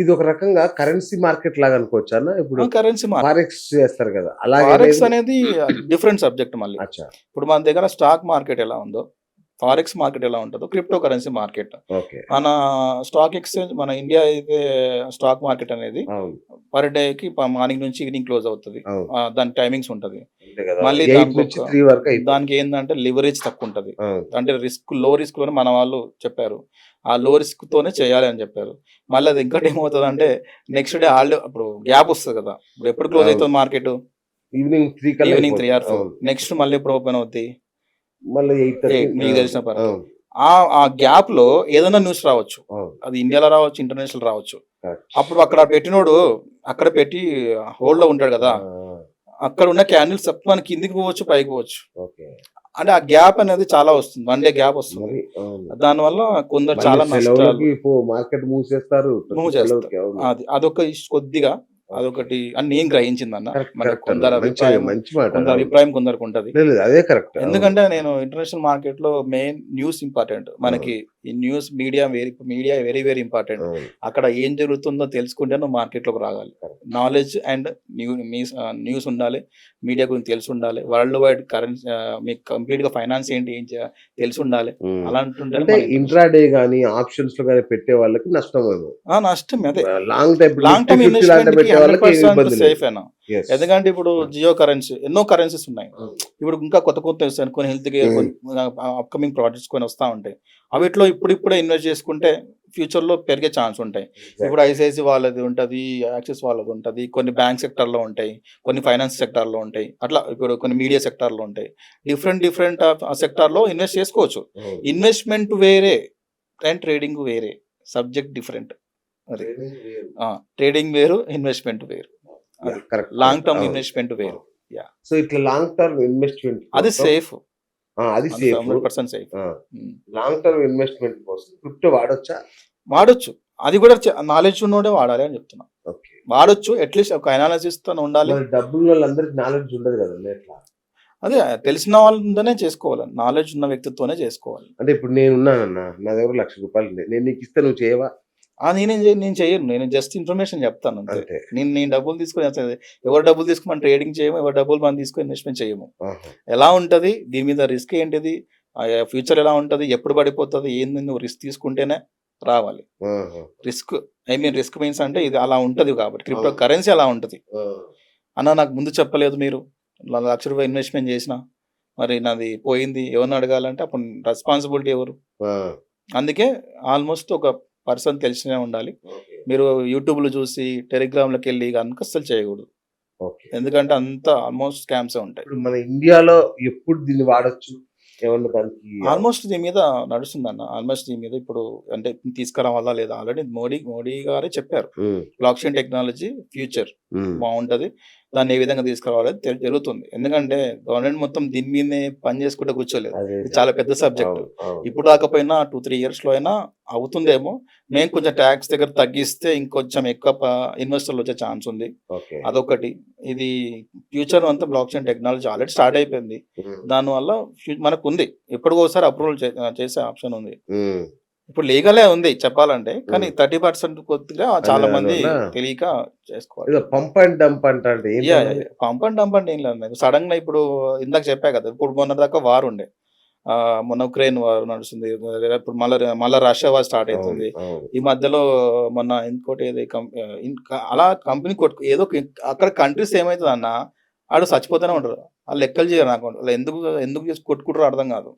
ఇది ఒక రకంగా కరెన్సీ మార్కెట్ లాగా అనుకోవచ్చా అన్న? ఇప్పుడు కరెన్సీ మార్కెట్ ఫారెక్స్ చేస్తారు కదా. అలాగే అనేది డిఫరెంట్ సబ్జెక్ట్ మళ్ళీ. ఇప్పుడు మన దగ్గర స్టాక్ మార్కెట్ ఎలా ఉందో ఫారెక్స్ మార్కెట్ ఎలా ఉంటుందో క్రిప్టో కరెన్సీ మార్కెట్ మన స్టాక్ ఎక్స్చేంజ్ మన ఇండియా అయితే స్టాక్ మార్కెట్ అనేది పర్ డే కి మార్నింగ్ నుంచి ఈవినింగ్ క్లోజ్ అవుతుంది. దాని టైమింగ్స్ ఉంటది. మళ్ళీ దానికి ఏంటంటే లివరేజ్ తక్కువ ఉంటది. అంటే రిస్క్లో రిస్క్లోనే మన వాళ్ళు చెప్పారు. ఆ లో రిస్క్ తోనే చేయాలి అని చెప్పారు. మళ్ళీ అది ఇంకోటి ఏమవుతుంది అంటే నెక్స్ట్ డే ఆల్రెడీ ఇప్పుడు గ్యాప్ వస్తుంది కదా. ఇప్పుడు ఎప్పుడు క్లోజ్. అవుతుంది market evening three evening three or. Four. Next మళ్ళీ ఎప్పుడు ఓపెన్ అవుద్ది? మళ్ళీ ఎయిట్ Eight, మీకు తెలిసిన. ఆ గ్యాప్లో ఏదైనా న్యూస్ రావచ్చు. అది ఇండియాలో రావచ్చు ఇంటర్నేషనల్ రావచ్చు. అప్పుడు అక్కడ పెట్టినోడు అక్కడ పెట్టి హోల్డ్లో ఉంటాడు కదా. అక్కడ ఉన్న క్యాండిల్స్ మన కిందికి పోవచ్చు పైకి పోవచ్చు. అంటే ఆ గ్యాప్ అనేది చాలా వస్తుంది. వన్ డే గ్యాప్ వస్తుంది. మరి అవును. దానివల్ల కొందరు చాలా మార్కెట్ మూవ్ చేస్తారు. అది అదొక ఇష్- కొద్దిగా. అదొకటి అని నేను గ్రహించిందన్న. కొందరు అన్న. మంచి అభిప్రాయం కొందరు అభిప్రాయం కొందరికి ఉంటది. అదే కరెక్ట్ ఎందుకంటే నేను ఇంటర్నేషనల్ మార్కెట్లో మెయిన్ న్యూస్ ఇంపార్టెంట్ మనకి ఈ news media very media very very important. అక్కడ ఏం జరుగుతుందో తెలుసుకుంటే నువ్వు మార్కెట్లోకి రాగాలి నాలెడ్జ్ అండ్ న్యూ న్యూస్ ఉండాలి మీడియా గురించి తెలిసి ఉండాలి వరల్డ్ వైడ్ కరెన్సీ మీకు కంప్లీట్గా ఫైనాన్స్ ఏంటి ఏం తెలిసి ఉండాలి. అలాంటి ఇంట్రాడే గానీ ఆప్షన్స్లో గానీ పెట్టే వాళ్ళకి నష్టం ఏమో నష్టం అదే. లాంగ్ టైం లాంగ్ ఇన్వెస్ట్మెంట్ లేదు. సేఫ్ అయినా. ఎందుకంటే ఇప్పుడు జియో కరెన్సీ ఎన్నో కరెన్సీస్ ఉన్నాయి. ఇప్పుడు ఇంకా కొత్త కొత్త కొన్ని హెల్త్ కేర్ అప్కమింగ్ ప్రాజెక్ట్స్ కొన్ని వస్తూ ఉంటాయి. అవిట్లో ఇప్పుడు ఇప్పుడే ఇన్వెస్ట్ చేసుకుంటే ఫ్యూచర్లో పెరిగే ఛాన్స్ ఉంటాయి. ఇప్పుడు ఐసిఐసి వాళ్ళది ఉంటది యాక్సిస్ వాళ్ళది ఉంటది కొన్ని బ్యాంక్ సెక్టర్లో ఉంటాయి కొన్ని ఫైనాన్స్ సెక్టర్లో ఉంటాయి అట్లా ఇప్పుడు కొన్ని మీడియా సెక్టర్లో ఉంటాయి డిఫరెంట్ డిఫరెంట్ సెక్టర్లో ఇన్వెస్ట్ చేసుకోవచ్చు. ఇన్వెస్ట్మెంట్ వేరే అండ్ ట్రేడింగ్ వేరే. సబ్జెక్ట్ డిఫరెంట్ అది. ట్రేడింగ్ వేరు. ఇన్వెస్ట్మెంట్ వేరు లాంగ్ టర్మ్ ఇన్వెస్ట్మెంట్ వేరు. సో ఇట్లా లాంగ్ టర్మ్ ఇన్వెస్ట్మెంట్ అది సేఫ్ అది safe percent safe long term investment కోసం క్రిప్టో వాడొచ్చా? వాడొచ్చు. అది కూడా నాలెడ్జ్ ఉన్నోడే వాడాలి అని చెప్తున్నా. వాడొచ్చు అట్లీస్ట్ ఒక అనాలిసిస్తో ఉండాలి. డబ్బులు వాళ్ళందరికి నాలెడ్జ్ ఉండదు కదా ఎట్లా అదే తెలిసిన వాళ్ళతోనే చేసుకోవాలి. నాలెడ్జ్ ఉన్న వ్యక్తితోనే చేసుకోవాలి. అంటే ఇప్పుడు నేను ఉన్నానన్న నా దగ్గర లక్ష రూపాయలు నేను నీకు ఇస్తే నువ్వు చేయవా? నేనేం నేను చేయను నేను జస్ట్ ఇన్ఫర్మేషన్ చెప్తాను అంతే. నేను నేను డబ్బులు తీసుకొని ఎవరు డబ్బులు తీసుకుని మనం ట్రేడింగ్ చేయము ఎవరు డబ్బులు మనం తీసుకొని ఇన్వెస్ట్మెంట్ చేయము. ఎలా ఉంటది? దీని మీద రిస్క్ ఏంటిది? ఫ్యూచర్ ఎలా ఉంటది? ఎప్పుడు పడిపోతుంది? ఏంది? నువ్వు రిస్క్ తీసుకుంటేనే రావాలి. Risk I mean risk means అంటే ఇది అలా ఉంటది కాబట్టి క్రిప్టో కరెన్సీ అలా ఉంటది. అన్న నాకు ముందు చెప్పలేదు మీరు. లక్ష రూపాయలు ఇన్వెస్ట్మెంట్ చేసిన మరి నాది పోయింది. ఎవరిని అడగాలంటే అప్పుడు రెస్పాన్సిబిలిటీ ఎవరు. అందుకే ఆల్మోస్ట్ ఒక పర్సన్ తెలిసినే ఉండాలి. మీరు యూట్యూబ్లో చూసి టెలిగ్రామ్లోకి వెళ్ళి కనుక అస్సలు చేయకూడదు. ఎందుకంటే అంత ఆల్మోస్ట్ స్కామ్స్ ఉంటాయి. మన ఇండియాలో ఎప్పుడు దీన్ని వాడొచ్చు? ఆల్మోస్ట్ దీని మీద నడుస్తుందన్న. ఆల్మోస్ట్ దీని మీద ఇప్పుడు అంటే తీసుకురావాలా లేదా? ఆల్రెడీ మోడీ మోడీ గారే చెప్పారు. Blockchain technology future. బాగుంటది. దాన్ని ఏ విధంగా తీసుకురావాలి జరుగుతుంది. ఎందుకంటే గవర్నమెంట్ మొత్తం దీని మీదనే పని చేసుకుంటే కూర్చోలేదు. చాలా పెద్ద సబ్జెక్ట్. ఇప్పుడు రాకపోయినా టూ త్రీ ఇయర్స్లో అయినా అవుతుందేమో. మేము కొంచెం ట్యాక్స్ దగ్గర తగ్గిస్తే ఇంకొంచెం ఎక్కువ ఇన్వెస్టర్లు వచ్చే ఛాన్స్ ఉంది. అదొకటి. ఇది ఫ్యూచర్ అంతా blockchain technology already start అయిపోయింది. దానివల్ల మనకు ఉంది ఎప్పటికోసారి అప్రూవల్ చేసే ఆప్షన్ ఉంది. ఇప్పుడు లీగలే ఉంది చెప్పాలంటే కానీ. థర్టీ పర్సెంట్ కొద్దిగా చాలా మంది. తెలియక చేసుకోవాలి పంప్ అండ్ డంప్ అంటే అంటే ఏంటి అది? పంప్ అండ్ డంప్ అంటే ఏం లేదు సడన్గా ఇప్పుడు ఇందాక చెప్పా కదా ఇప్పుడు మొన్న దాకా వార్ ఉండే మొన్న ఉక్రెయిన్ వార్ నడుస్తుంది ఇప్పుడు మళ్ళీ మళ్ళీ రష్యా వార్ స్టార్ట్ అవుతుంది. ఈ మధ్యలో మొన్న ఇంకోటి ఏదో అలా కంపెనీ కొట్టు ఏదో అక్కడ కంట్రీస్ ఏమవుతుంది అన్న ఆడు చచ్చిపోతూనే ఉంటారు వాళ్ళు లెక్కలు చేయరు నాకు ఎందుకు ఎందుకు చేసి కొట్టుకుంటారో అర్థం కాదు.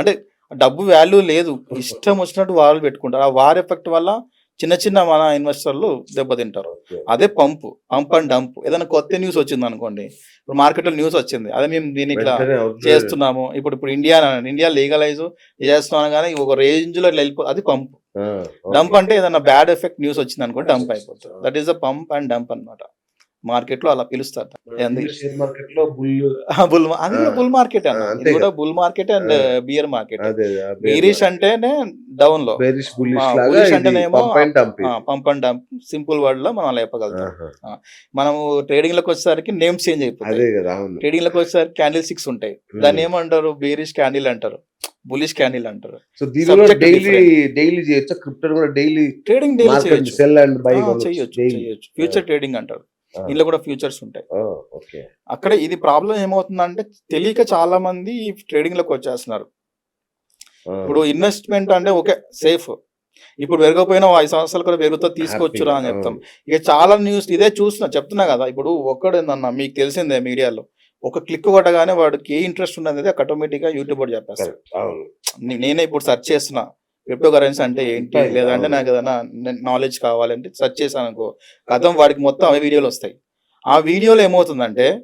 అంటే డబ్బు వాల్యూ లేదు. ఇష్టం వచ్చినట్టు వాళ్ళు పెట్టుకుంటారు. ఆ వార్ ఎఫెక్ట్ వల్ల చిన్న చిన్న మన ఇన్వెస్టర్లు దెబ్బతింటారు. అదే పంపు పంప్ అండ్ డంప్. ఏదైనా కొత్త న్యూస్ వచ్చింది అనుకోండి. ఇప్పుడు మార్కెట్లో న్యూస్ వచ్చింది. అదే మేము దీన్ని ఇట్లా. చేస్తున్నాము. ఇప్పుడు ఇప్పుడు ఇండియా ఇండియా లీగలైజ్ చేస్తున్నాను కానీ ఒక రేంజ్లో ఇట్లా వెళ్ళిపో అది పంప్. డంప్ అంటే ఏదైనా బ్యాడ్ ఎఫెక్ట్ న్యూస్ వచ్చింది అనుకోండి డంప్ అయిపోతుంది. That is the pump and dump అనమాట మార్కెట్లో అలా పిలుస్తారు బుల్ బుల్ అది మార్కెట్ అన్న. ఆ, అంతే ఇది కూడా కదా. Bull market and. Bear market. Bearish అంటేనే డౌన్లో. అంటేనేమో pump and dump and simple వర్డ్లో మనం లేపగలుగుతాం ఆహా. మనము ట్రేడింగ్లోకి వచ్చేసరికి నేమ్స్ చేంజ్ అవును. ట్రేడింగ్లోకి వచ్చేసరికి క్యాండిల్ సిక్స్ ఉంటాయి. దాన్ని ఏమంటారు? బేరిష్ క్యాండిల్ అంటారు. బులిష్ క్యాండిల్ అంటారు. సో దీనిలో డైలీ డైలీ చేయొచ్చా? క్రిప్టో కూడా డైలీ ట్రేడింగ్ డైలీ చేయొచ్చు. సెల్ అండ్ బై చేయొచ్చు ఫ్యూచర్ ట్రేడింగ్ అంటారు. ఇందులో కూడా ఫ్యూచర్స్ ఉంటాయి. ఓకే. అక్కడ ఇది ప్రాబ్లం ఏమవుతుందంటే తెలియక చాలా మంది ట్రేడింగ్లోకి వచ్చేస్తున్నారు ఇప్పుడు ఇన్వెస్ట్మెంట్ అంటే ఓకే సేఫ్. ఇప్పుడు పెరగకపోయినా ఐదు సంవత్సరాలు కూడా పెరుగుతో తీసుకొచ్చురా అని చెప్తాం. ఇక చాలా న్యూస్ ఇదే చూస్తున్నా చెప్తున్నా కదా. ఇప్పుడు ఒక్కడేందన్న మీకు తెలిసిందే మీడియాలో ఒక క్లిక్ కొట్టగానే వాడికి ఏ ఇంట్రెస్ట్ ఉన్నది ఆటోమేటిక్గా యూట్యూబ్ చెప్పేస్తాడు. నే- నేనే ఇప్పుడు సెర్చ్ చేస్తున్నా. క్రిప్టో కరెన్సీ అంటే ఏంటి? లేదంటే. నాకు ఏదైనా నాలెడ్జ్ కావాలంటే సెర్చ్ చేశాను అనుకో. గతం వాడికి మొత్తం అవే వీడియోలు వస్తాయి. ఆ వీడియోలో ఏమవుతుందంటే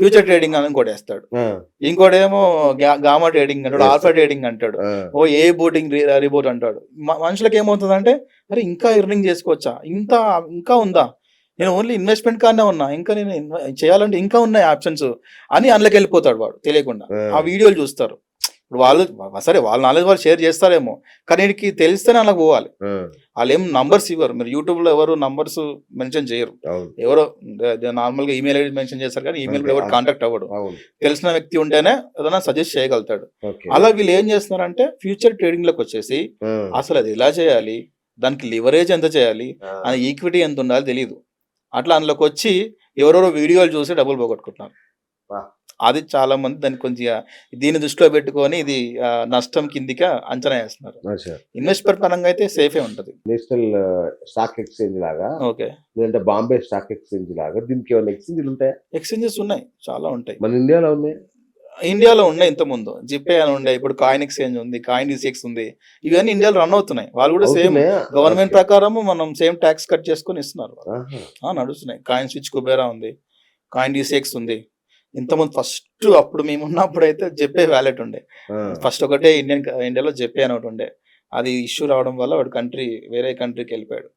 ఫ్యూచర్ ట్రేడింగ్ అని ఇంకోటి వేస్తాడు. ఆ, ఇంకోటేమో గా- గామా ట్రేడింగ్ అంటాడు. ఆల్ఫా ట్రేడింగ్ అంటాడు. ఓ ఏ బోటింగ్ రిపోర్ట్ అంటాడు. మనుషులకి ఏమవుతుందంటే అరే ఇంకా ఎర్నింగ్ చేసుకోవచ్చా? ఇంత ఇంకా ఉందా? నేను ఓన్లీ ఇన్వెస్ట్మెంట్ కానే ఉన్నా. ఇంకా నేను చేయాలంటే ఇంకా ఉన్నాయి ఆప్షన్స్ అని అందులోకి వెళ్ళిపోతాడు వాడు తెలియకుండా. ఆ వీడియోలు చూస్తారు. ఇప్పుడు వాళ్ళు సరే వాళ్ళ నాలెడ్జ్ వాళ్ళు షేర్ చేస్తారేమో కానీ వీడికి తెలిస్తేనే అలా పోవాలి. వాళ్ళు ఏం నంబర్స్ ఇవ్వరు. మీరు యూట్యూబ్లో ఎవరు నంబర్స్ మెన్షన్ చేయరు. ఎవరో నార్మల్గా ఈమెయిల్ ఐడి మెన్షన్ చేస్తారు కానీ ఈమెయిల్ ఎవరు. కాంటాక్ట్ అవ్వడు. తెలిసిన వ్యక్తి ఉంటేనే ఏదైనా సజెస్ట్ చేయగలుగుతాడు. అలా వీళ్ళు ఏం చేస్తున్నారంటే ఫ్యూచర్ ట్రేడింగ్లోకి వచ్చేసి అసలు అది ఎలా చేయాలి? దానికి లివరేజ్ ఎంత చేయాలి? అని ఈక్విటీ ఎంత ఉండాలో తెలియదు అట్లా అందులోకి వచ్చి ఎవరెవరో వీడియోలు చూసి డబ్బులు పోగొట్టుకుంటున్నారు. అది చాలా మంది దాన్ని కొంచెం దీన్ని దృష్టిలో పెట్టుకొని ఇది నష్టం కిందిగా అంచనా వేస్తున్నారు. అచ్చా. ఇన్వెస్ట్మెంట్ పరంగా అయితే సేఫే ఉంటది. నేషనల్ స్టాక్ ఎక్స్చేంజ్ లాగా. ఓకే. లేదంటే బాంబే స్టాక్ ఎక్స్చేంజ్ లాగా. దీనికి ఏమైనా ఎక్స్చేంజ్లు ఉంటాయా? ఎక్స్చేంజెస్ ఉన్నాయి. చాలా ఉంటాయి. మన ఇండియాలో ఉన్నాయి? ఇండియాలో ఉన్నాయి ఇంత ముందు. జిపే అని ఉండే ఇప్పుడు కాయిన్ ఎక్స్చేంజ్ ఉంది కాయిన్ డిసిఎక్స్ ఉంది. ఇవన్నీ ఇండియాలో రన్ అవుతున్నాయి. వాళ్ళు కూడా సేమ్? గవర్నమెంట్ ప్రకారం మనం సేమ్ ట్యాక్స్ కట్ చేసుకొని ఇస్తున్నారు నడుస్తున్నాయి. కాయిన్ స్విచ్ కుబేరా ఉంది. కాయిన్ డిసిఎక్స్ ఉంది. ఇంతకుముందు ఫస్ట్ అప్పుడు మేము ఉన్నప్పుడు అయితే జెపే వ్యాలెట్ ఉండే. ఫస్ట్ ఒకటే ఇండియన్ ఇండియాలో జెపే అని ఒకటి ఉండే. అది ఇష్యూ రావడం వల్ల వాడు కంట్రీ వేరే కంట్రీకి వెళ్ళిపోయాడు.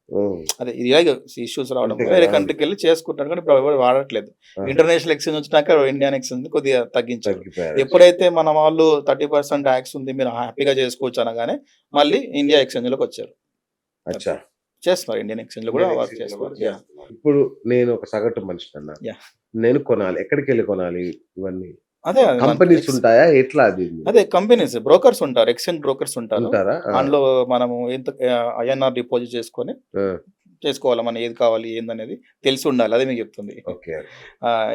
అదే ఇలాగే ఇష్యూస్ రావడం వేరే. కంట్రీకి వెళ్ళి చేసుకుంటాడు కానీ ఇప్పుడు ఎవరు వాడట్లేదు. ఇంటర్నేషనల్ ఎక్స్చేంజ్ వచ్చినాక ఇండియన్ ఎక్స్చేంజ్ కొద్దిగా తగ్గించారు. ఎప్పుడైతే మన వాళ్ళు థర్టీ పర్సెంట్ ట్యాక్స్ ఉంది మీరు హ్యాపీగా చేసుకోవచ్చు అనగానే మళ్ళీ ఇండియా ఎక్స్చేంజ్లోకి వచ్చారు. అచ్చా. చేస్తున్నారు. ఇండియన్ ఎక్స్చేంజ్లో కూడా వర్క్ చేస్తున్నారు. ఇప్పుడు నేను ఒక సగటు మనిషి అన్న. నేను కొనాలి. ఎక్కడికి వెళ్ళి కొనాలి ఇవన్నీ? అదే కంపెనీస్ ఉంటాయా? ఎట్లా అది? అదే కంపెనీస్ బ్రోకర్స్ ఉంటారు. ఎక్స్చేంజ్ బ్రోకర్స్ ఉంటారు. అందులో మనము ఎంత ఐఎన్ఆర్ డిపాజిట్ చేసుకొని చేసుకోవాలి. మనం ఏది కావాలి ఏందనేది తెలిసి ఉండాలి. అదే మీకు చెప్తుంది. ఓకే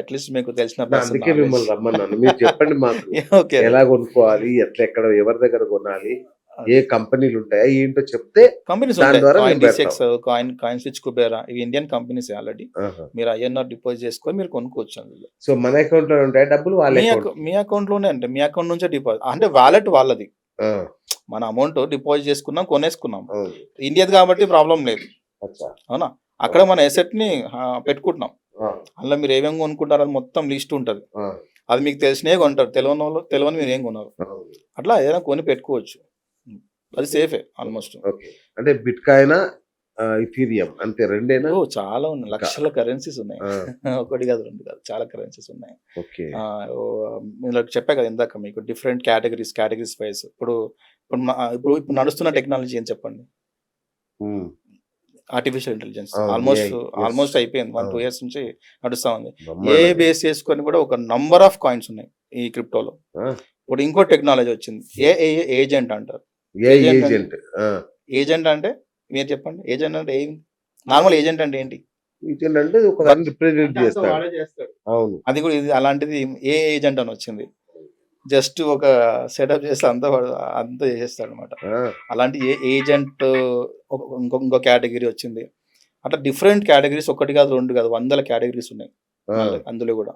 అట్లీస్ట్ మీకు తెలిసిన అందుకే మిమ్మల్ని రమ్మన్నాను. మీరు చెప్పండి మాకు. ఓకే ఎలా కొనుక్కోవాలి? ఎట్లా ఎక్కడ ఎవరి దగ్గర కొనాలి? ఏ కంపెనీలు ఉంటాయా ఏంటో చెప్తే companies coin coin switch Kubera ఇవి ఇండియన్ కంపెనీస్ ఆల్రెడీ. మీరు ఐఎన్ఆర్ డిపాజిట్ చేసుకొని మీరు కొనుక్కోవచ్చు అందులో. సో మన అకౌంట్లో ఉంటాయి డబ్బులు? మీ అకౌంట్లోనే అంటే మీ అకౌంట్ నుంచే డిపాజిట్ అంటే వాలెట్ వాళ్ళది. మన అమౌంట్ డిపాజిట్ చేసుకున్నాం కొనేసుకున్నాం. ఇండియాది కాబట్టి ప్రాబ్లం లేదు. అవునా? అక్కడ మన ఎసెట్ని పెట్టుకుంటున్నాం. అందులో మీరు ఏమేమి కొనుక్కుంటారో అది మొత్తం లిస్ట్ ఉంటుంది. అది మీకు తెలిసినే కొంటారు. తెలియని వాళ్ళు తెలియని మీరు ఏం కొన్నారు. అట్లా ఏదైనా కొని పెట్టుకోవచ్చు. అది సేఫే ఆల్మోస్ట్ అంటే బిట్ కాయిన్ ఇథీరియం అంతే రెండేనా? చాలా ఉన్నాయి. లక్షల కరెన్సీస్ ఉన్నాయి. ఒకటి కాదు రెండు కాదు చాలా కరెన్సీస్ ఉన్నాయి. ఓకే. మీరు చెప్పా కదా ఇందాక మీకు డిఫరెంట్ కేటగిరీస్ కేటగిరీస్ వైజ్ ఇప్పుడు ఇప్పుడు ఇప్పుడు ఇప్పుడు నడుస్తున్న టెక్నాలజీ ఏం చెప్పండి? Artificial intelligence almost. ఆల్మోస్ట్ అయిపోయింది. One two. ఇయర్స్ నుంచి నడుస్తా ఉంది. ఏ. బేస్ చేసుకొని కూడా ఒక నంబర్ ఆఫ్ కాయిన్స్ ఉన్నాయి ఈ క్రిప్టోలో ఇప్పుడు ఇంకో టెక్నాలజీ వచ్చింది. ఏ ఏజెంట్ అంటారు. ఏ ఏజెంట్ ఏజెంట్ అంటే మీరు చెప్పండి. ఏజెంట్ అంటే ఏం? నార్మల్ ఏజెంట్ అంటే ఏంటి? ఏజెంట్ అంటే ఒక రిప్రజెంట్ చేస్తాడు. అవును. అది కూడా ఇది అలాంటిది ఏ ఏజెంట్ అని వచ్చింది? జస్ట్ ఒక సెటప్ చేస్తే అంతా అంతా చేసేస్తాడు అనమాట అలాంటి ఏ ఏజెంట్ ఇంకో ఇంకో కేటగిరీ వచ్చింది. అట్లా డిఫరెంట్ కేటగిరీస్ ఒకటి కాదు రెండు కాదు వందల కేటగిరీస్ ఉన్నాయి. అందులో కూడా.